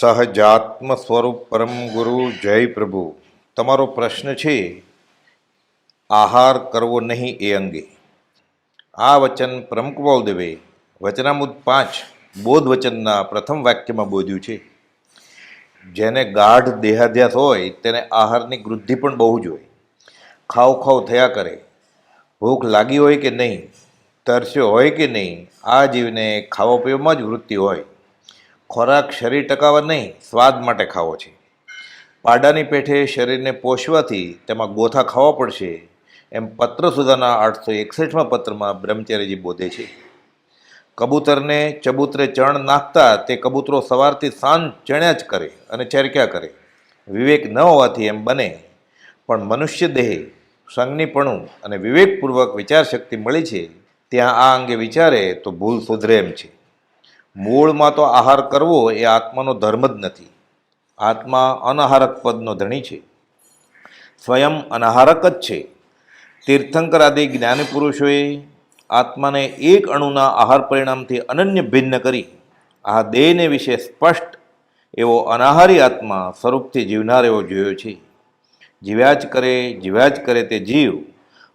સહજાત્મ સ્વરૂપ પરમ ગુરુ જય પ્રભુ. તમારો પ્રશ્ન છે, આહાર કરવો નહીં એ અંગે. આ વચન પ્રમુખ દેવે વચનામુદ પાંચ બોધ વચનના પ્રથમ વાક્યમાં બોધ્યું છે. જેને ગાઢ દેહાધ્યાસ હોય તેને આહારની વૃદ્ધિ પણ બહુ જ હોય. ખાવ ખાવ થયા કરે. ભૂખ લાગી હોય કે નહીં, તરસ્યો હોય કે નહીં, આ જીવને ખાવા પીવામાં જ વૃત્તિ હોય. ખોરાક શરીર ટકાવવા નહીં, સ્વાદ માટે ખાવો છે. પાડાની પેઠે શરીરને પોષવાથી તેમાં ગોથા ખાવા પડશે, એમ પત્ર સુધાના આઠસો એકસઠમાં પત્રમાં બ્રહ્મચર્યજી બોધે છે. કબૂતરને ચબૂતરે ચણ નાખતા તે કબૂતરો સવારથી સાંજ ચણ્યા જ કરે અને ચરક્યા કરે. વિવેક ન હોવાથી એમ બને. પણ મનુષ્ય દેહ સંજ્ઞીપણું અને વિવેકપૂર્વક વિચારશક્તિ મળી છે, ત્યાં આ અંગે વિચારે તો ભૂલ સુધરે એમ છે. મૂળમાં તો આહાર કરવો એ આત્માનો ધર્મ જ નથી. આત્મા અનાહારક પદનો ધણી છે. સ્વયં અનાહારક જ છે. તીર્થંકર આદિ જ્ઞાની પુરુષોએ આત્માને એક અણુના આહાર પરિણામથી અનન્ય ભિન્ન કરી આ દેહને વિશે સ્પષ્ટ એવો અનાહારી આત્મા સ્વરૂપથી જીવનાર એવો જોયો છે. જીવ્યા જ કરે, જીવ્યા જ કરે તે જીવ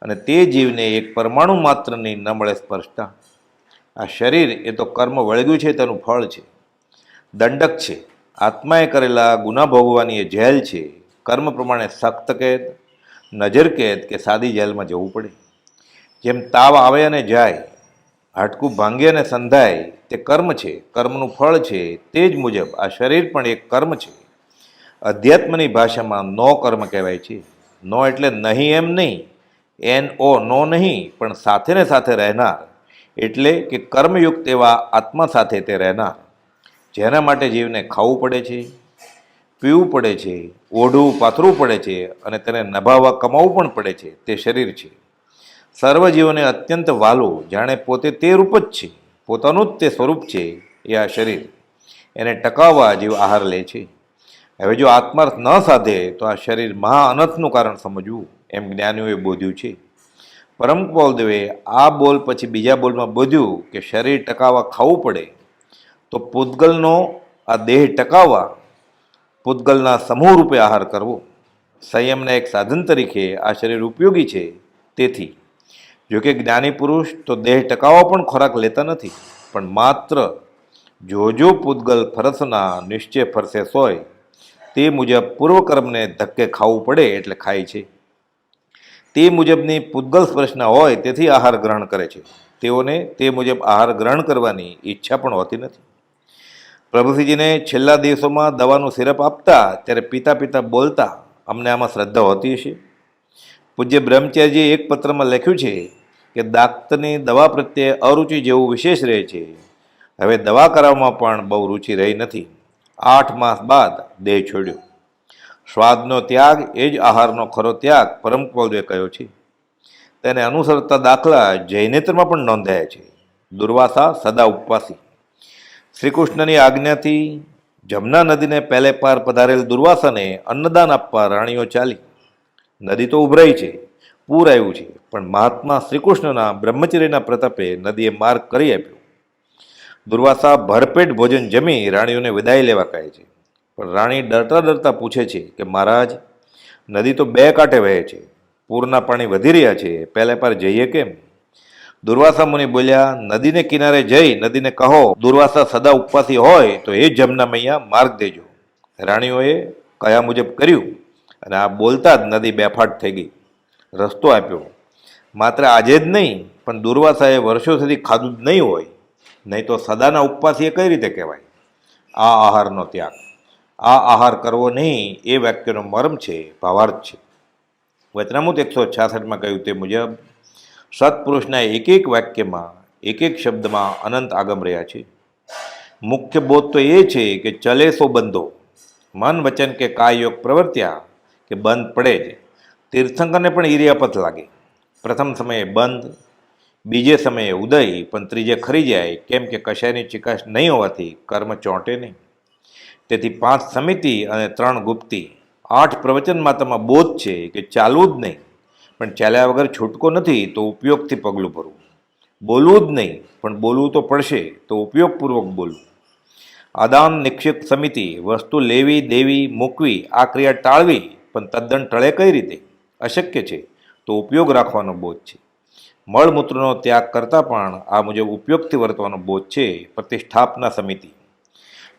અને તે જીવને એક પરમાણુ માત્રની ન મળે સ્પર્શતા. આ શરીર એ તો કર્મ વળગ્યું છે, તેનું ફળ છે. દંડક છે. આત્માએ કરેલા ગુના ભોગવવાની એ જેલ છે. કર્મ પ્રમાણે સખ્ત કેદ, નજર કેદ કે સાદી જેલમાં જવું પડે. જેમ તાવ આવે અને જાય, હાડકું ભાંગે અને સંધાય, તે કર્મ છે, કર્મનું ફળ છે. તે જ મુજબ આ શરીર પણ એક કર્મ છે. અધ્યાત્મની ભાષામાં નો કર્મ કહેવાય છે. નો એટલે નહીં એમ નહીં. એન ઓ નો નહીં, પણ સાથે ને સાથે રહેનાર એટલે કે કર્મયુક્ત એવા આત્મા સાથે તે રહેનાર. જેના માટે જીવને ખાવું પડે છે, પીવું પડે છે, ઓઢવું, પાથરવું પડે છે અને તેને નભાવવા, કમાવવું પણ પડે છે, તે શરીર છે. સર્વજીવોને અત્યંત વાલું, જાણે પોતે તે રૂપ જ છે, પોતાનું જ તે સ્વરૂપ છે, એ આ શરીર. એને ટકાવવા જીવ આહાર લે છે. હવે જો આત્માર્થ ન સાધે, તો આ શરીર મહા અનર્થનું કારણ સમજવું એમ જ્ઞાનીઓએ બોધ્યું છે. પરમ દેવે આ બોલ પછી બીજા બોલમાં બોધ્યું કે શરીર ટકાવવા ખાવું પડે, તો પૂતગલનો આ દેહ ટકાવવા, પૂતગલના સમૂહ રૂપે આહાર કરવો. સંયમના એક સાધન તરીકે આ શરીર ઉપયોગી છે. તેથી જોકે જ્ઞાની પુરુષ તો દેહ ટકાવવા પણ ખોરાક લેતા નથી, પણ માત્ર જો જો પૂતગલ ફરસના નિશ્ચય ફરસે સોય, તે મુજબ પૂર્વકર્મને ધક્કે ખાવું પડે એટલે ખાય છે. તે મુજબની પૂતગલ સ્પર્શના હોય તેથી આહાર ગ્રહણ કરે છે. તેઓને તે મુજબ આહાર ગ્રહણ કરવાની ઈચ્છા પણ હોતી નથી. પ્રભુસિંહજીને છેલ્લા દિવસોમાં દવાનું સિરપ આપતા, ત્યારે પિતા પિતા બોલતા અમને આમાં શ્રદ્ધા હોતી હશે. પૂજ્ય બ્રહ્મચાર્યજીએ એક પત્રમાં લખ્યું છે કે દાક્તની દવા પ્રત્યે અરુચિ જેવું વિશેષ રહે છે. હવે દવા કરાવવામાં પણ બહુ રુચિ રહી નથી. આઠ માસ બાદ દેહ છોડ્યો. સ્વાદનો ત્યાગ, એ જ આહારનો ખરો ત્યાગ, પરમ કૌલવે કહ્યો છે. તેને અનુસરતા દાખલા જૈનેત્રમાં પણ નોંધાયા છે. દુર્વાસા સદા ઉપવાસી. શ્રીકૃષ્ણની આજ્ઞાથી જમના નદીને પહેલે પાર પધારેલ દુર્વાસાને અન્નદાન આપવા રાણીઓ ચાલી. નદી તો ઉભરાઈ છે, પૂર આવ્યું છે, પણ મહાત્મા શ્રીકૃષ્ણના બ્રહ્મચર્યના પ્રતાપે નદીએ માર્ગ કરી આપ્યો. દુર્વાસા ભરપેટ ભોજન જમી રાણીઓને વિદાય લેવા કહે છે. પણ રાણી ડરતા ડરતા પૂછે છે કે, મહારાજ, નદી તો બે કાંઠે વહે છે. પૂરના પાણી વધી રહ્યા છે. પહેલે પર જઈએ કેમ? દુર્વાસા મુનિ બોલ્યા, નદીને કિનારે જઈ, નદીને કહો, દુર્વાસા સદા ઉપવાસી હોય તો એ જમના મૈયા માર્ગ દેજો. રાણીઓએ કયા મુજબ કર્યું અને આ બોલતા જ નદી બેફાટ થઈ ગઈ. રસ્તો આપ્યો. માત્ર આજે જ નહીં, પણ દુર્વાસાએ વર્ષો સુધી ખાધું જ નહીં હોય. નહીં તો સદાના ઉપવાસી એ કઈ રીતે કહેવાય? આ આહારનો ત્યાગ. આ આહાર કરવો નહીં, એ વાક્યનો મર્મ છે, ભાવાર્થ છે. વચનામૂત એકસો છાસઠમાં કહ્યું તે મુજબ, સત્પુરુષના એક એક વાક્યમાં એક એક શબ્દમાં અનંત આગમ રહ્યા છે. મુખ્ય બોધ તો એ છે કે ચલે સો બંધો. મન વચન કે કાય યોગ પ્રવર્ત્યા કે બંધ પડે જ. તીર્થંકરને પણ ઇરિયાપથ લાગે. પ્રથમ સમયે બંધ, બીજે સમયે ઉદય, પણ ત્રીજે ખરી જાય. કેમ કે કશાયની ચિકાશ નહીં હોવાથી કર્મ ચોંટે નહીં. તેથી પાંચ સમિતિ અને ત્રણ ગુપ્તી. આઠ પ્રવચનમાં તેમાં બોધ છે કે ચાલવું જ નહીં. પણ ચાલ્યા વગર છૂટકો નથી તો ઉપયોગથી પગલું ભરવું. બોલવું જ નહીં, પણ બોલવું તો પડશે, તો ઉપયોગપૂર્વક બોલવું. આદાન નિક્ષેપ સમિતિ, વસ્તુ લેવી, દેવી, મૂકવી, આ ક્રિયા ટાળવી, પણ તદ્દન ટળે કઈ રીતે? અશક્ય છે, તો ઉપયોગ રાખવાનો બોધ છે. મળમૂત્રનો ત્યાગ કરતાં પણ આ મુજબ ઉપયોગથી વર્તવાનો બોધ છે પ્રતિષ્ઠાપના સમિતિ.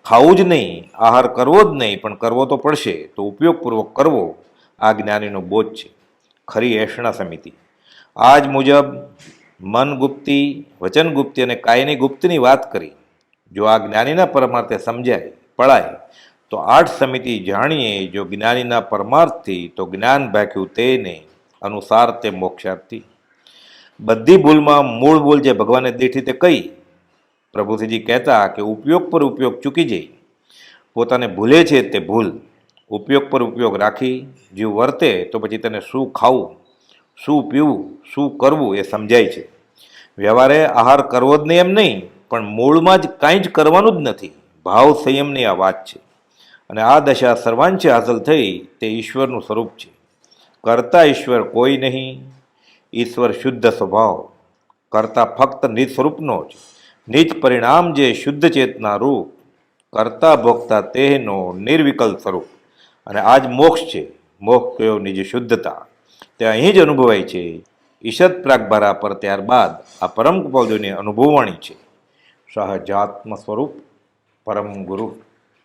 ખાવું જ નહીં, આહાર કરવો જ નહીં, પણ કરવો તો પડશે, તો ઉપયોગપૂર્વક કરવો, આ જ્ઞાનીનો બોધ છે. ખરી એષણા સમિતિ. આ જ મુજબ મન ગુપ્તી, વચન ગુપ્તી અને કાયની ગુપ્તની વાત કરી. જો આ જ્ઞાનીના પરમાર્થે સમજાય પળાય તો આઠ સમિતિ જાણીએ, જો જ્ઞાનીના પરમાર્થથી, તો જ્ઞાન ભાખ્યું તેને, અનુસાર તે મોક્ષાર્થી. બધી ભૂલમાં મૂળ ભૂલ જે ભગવાને દેઠી તે કઈ? પ્રભુજીજી કહેતા કે ઉપયોગ પર ઉપયોગ ચૂકી જઈ. પોતાને ભૂલે છે તે ભૂલ. ઉપયોગ પર ઉપયોગ રાખી જીવ વર્તે તો પછી તેને શું ખાવું, શું પીવું, શું કરવું એ સમજાય છે. વ્યવહારે આહાર કરવો જ નહીં એમ નહીં, પણ મૂળમાં જ કાંઈ જ કરવાનું જ નથી. ભાવ સંયમની આ વાત છે. અને આ દશા સર્વાંશે હાંસલ થઈ તે ઈશ્વરનું સ્વરૂપ છે. કરતા ઈશ્વર કોઈ નહીં, ઈશ્વર શુદ્ધ સ્વભાવ. કરતા ફક્ત નિસ્વરૂપનો જ. નિજ પરિણામ જે શુદ્ધ ચેતના રૂપ, કરતા ભોગતા તેનો નિર્વિકલ્પ સ્વરૂપ. અને આ જ મોક્ષ છે. મોક્ષ કયો નિજ શુદ્ધતા. તે અહીં જ અનુભવાય છે. ઈશદ પ્રાગભરા પર ત્યારબાદ આ પરમ કૃપાદોની અનુભવવાણી છે. સહજાત્મ સ્વરૂપ પરમ ગુરુ.